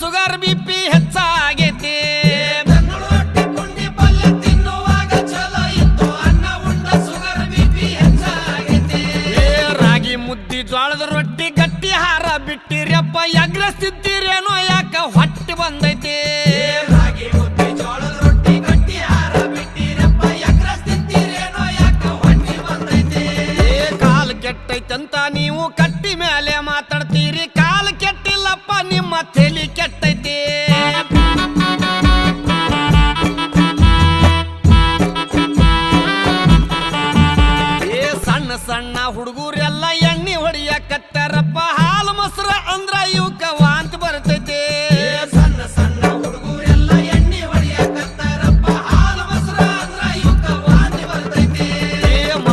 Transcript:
Sugar B P ಹೆಚ್ಚಾಗೈತಿ. ರಾಗಿ ಮುದ್ದಿ ಜ್ವಾಳದ ರೊಟ್ಟಿ ಗಟ್ಟಿ ಹಾರ ಬಿಟ್ಟಿರಪ್ಪ ಎಗ್ರಸ್ತಿದ್ದೀರೇನೋ ಯಾಕ ಹೊಟ್ಟೆ ಬಂದೈತಿ. ಕಾಲು ಕೆಟ್ಟೈತಂತ ನೀವು ಕಟ್ಟಿ ಮೇಲೆ ಮಾತಾಡ್ತೀವಿ ಸಣ್ಣ ಹುಡುಗರು